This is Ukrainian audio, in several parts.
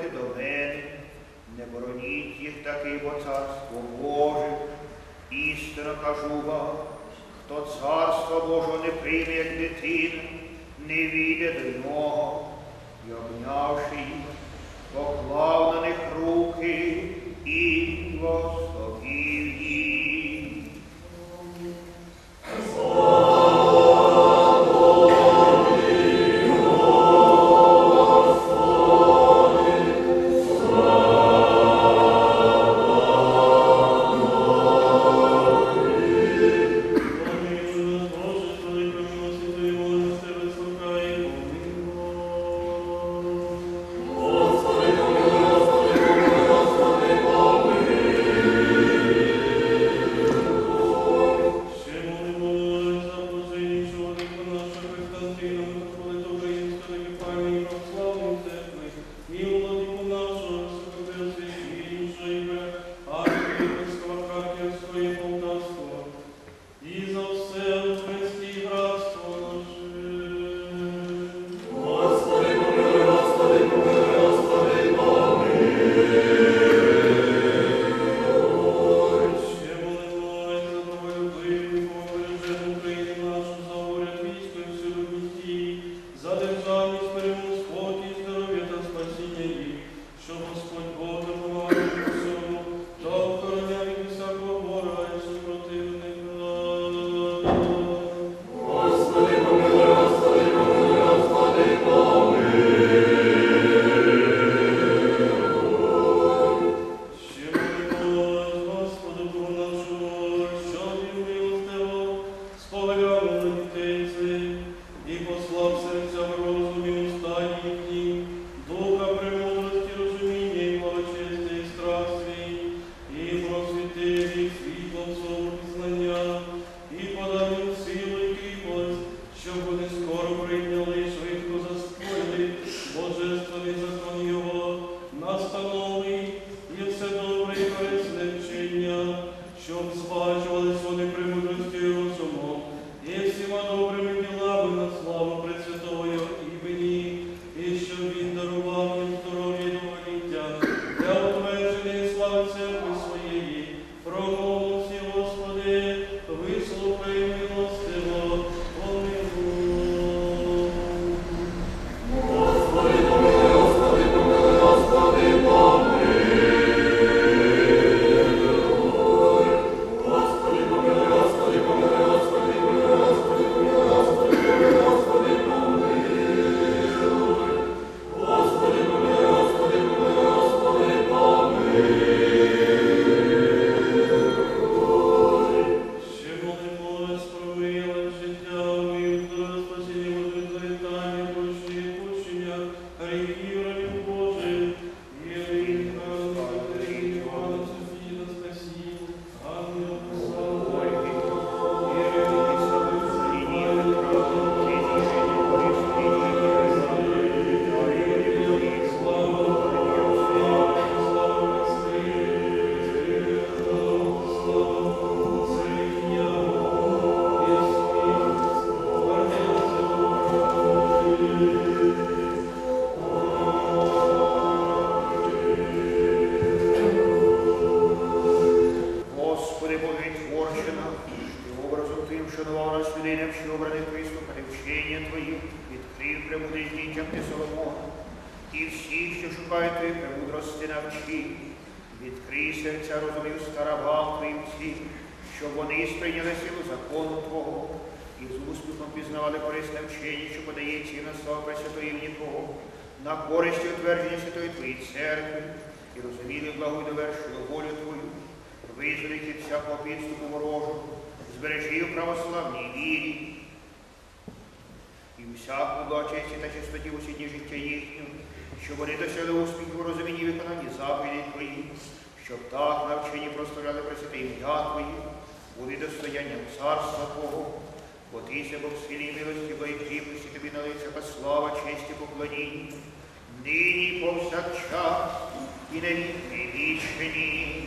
приходьте до мене, не бороніть їх таки, бо царство Боже. Істинно кажу вам, хто царство Боже не прийме, як дитину, не війде до нього і обнявши їх, поклав на них руки і благословив. І щоб збачувались вони Пресвятої імені Твого, на користь утвердження Святої Твоєї церкви, і розуміли благу і довершую волю Твою, визволить від всякого підступу ворожого, збережи в православній вірі. І всякому благочесті та чистоті усі дні життя їхнього, щоб вони досягли успіху в розумінні виконанні заповідей Твоїх, щоб так навчені прославляли Пресвяте ім'я Твоє, були достоянням царства Твого, бо Ти Бог силі милості, бо і кріпості Тобі налиться та слава, честь і поклоніння, нині повсякчас і на віки вічні.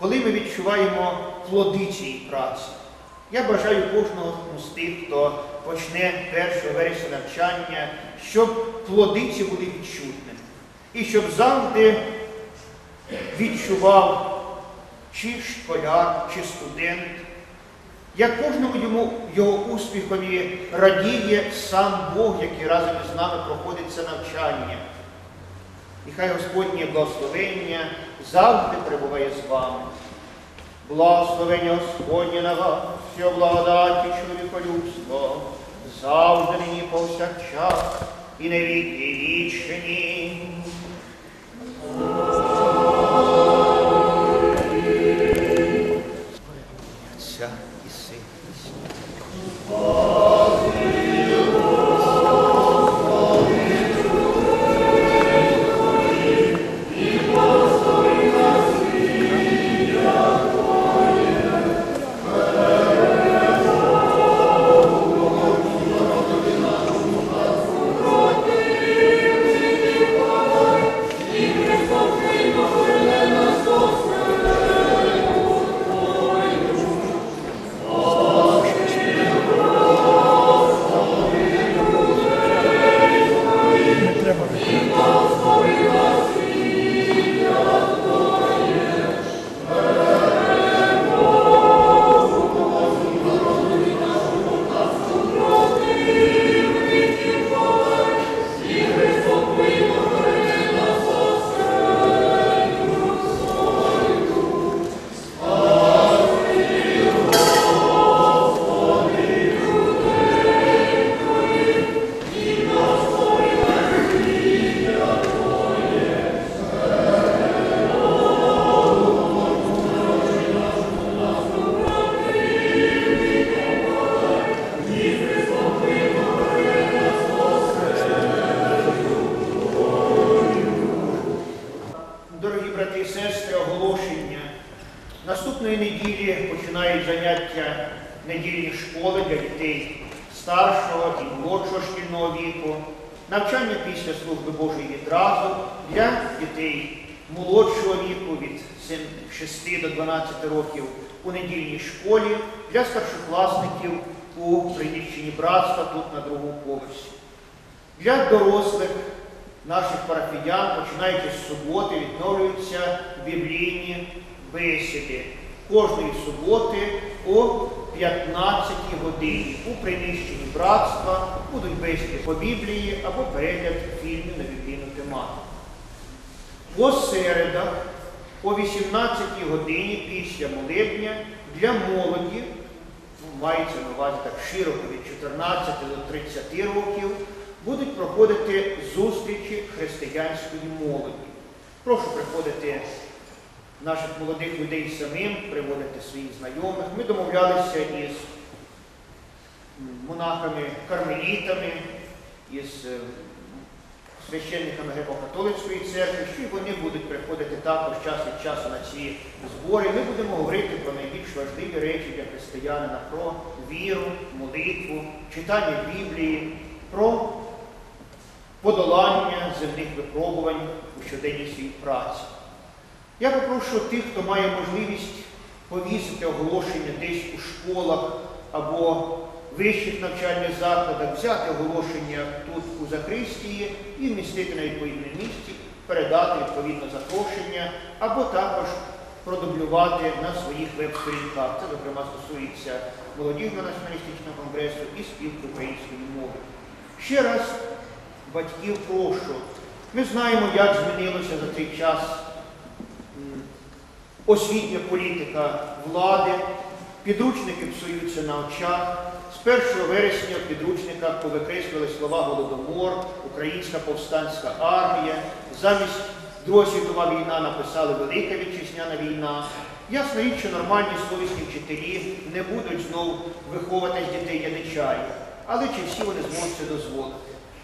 Коли ми відчуваємо плоди цієї праці. Я бажаю кожного з тих, хто почне 1 вересня навчання, щоб плоди ці були відчутними. І щоб завжди відчував чи школяр, чи студент, як кожному йому його успіхові радіє сам Бог, який разом із нами проходить це навчання. І хай Господнє благословення завжди перебуває з вами. Благословення Господнє на вас, все благодаті чоловіколюбство, завжди нині повсякчас і на віки вічні. Школи для дітей старшого і молодшого шкільного віку, навчання після служби Божої відразу для дітей молодшого віку від 6 до 12 років у недільній школі, для старшокласників у приміщенні братства тут на другому поверсі. Для дорослих наших парафіян, починаючи з суботи, відновлюються біблійні бесіди. Кожної суботи о 15 годині у приміщенні братства будуть бесіди по Біблії або перегляд фільмів на біблійну тематику. По середах о 18 годині після молебня для молоді, ну, мається на увазі так широко від 14 до 30 років, будуть проходити зустрічі християнської молоді. Прошу приходити наших молодих людей самим, приводити своїх знайомих. Ми домовлялися із монахами-кармелітами, із е, священниками греко-католицької церкви, що вони будуть приходити також час від часу на ці збори. Ми будемо говорити про найбільш важливі речі для християнина, про віру, молитву, читання Біблії, про подолання земних випробувань у щоденній своїй праці. Я попрошу тих, хто має можливість повісити оголошення десь у школах або вищих навчальних закладах, взяти оголошення тут у Захристії і вмістити на відповідне місці, передати відповідне запрошення, або також продублювати на своїх веб-сторінках. Це, зокрема, стосується молодіжного націоналістичного конгресу і спілки української мови. Ще раз батьків прошу. Ми знаємо, як змінилося за цей час освітня політика влади, підручники псуються на очах. З 1 вересня в підручниках повикреслили слова Голодомор, Українська повстанська армія. Замість Друга світова війна написали Велика вітчизняна війна. Ясна річ, що нормальні совісні вчителі не будуть знов виховувати з дітей яничарів. Але чи всі вони зможуть це дозволити?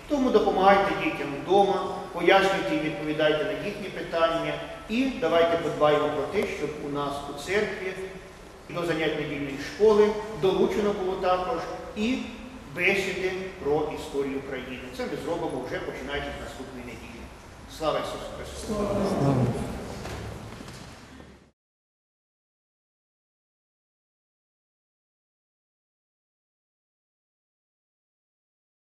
Тому допомагайте дітям вдома, пояснюйте і відповідайте на їхні питання. І давайте подбаємо про те, щоб у нас у церкві до занять недільної школи долучено було також і бесіди про історію України. Це ми зробимо вже починаючи з наступної неділі. Слава Ісусу Христу!